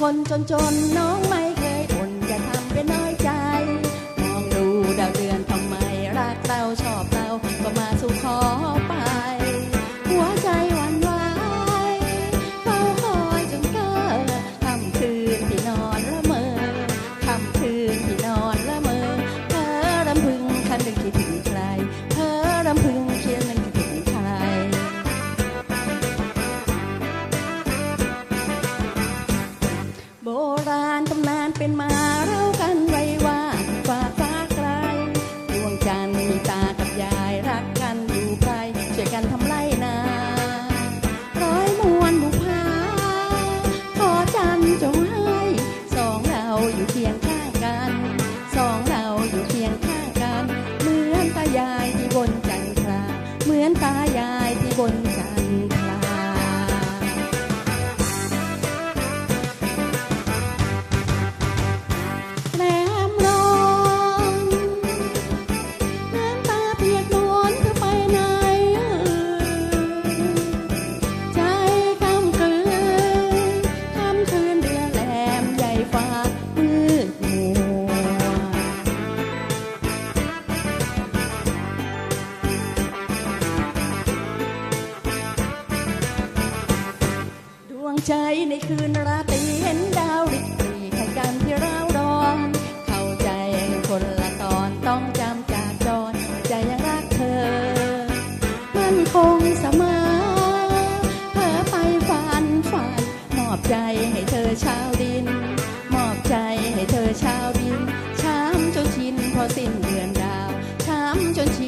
คนจนจนน้องไม่ ใจในคืนราตรีเห็นดาวริบรีให้การที่เราดอน เข้าใจคนละตอนต้องจำจากจอนใจยังรักเธอ มันคงเสมอเพ้อไปฝันฝันมอบใจให้เธอชาวดิน มอบใจให้เธอชาวดิน ช้ำจนชินพอสิ้นเดือนดาว ช้ำจนชิน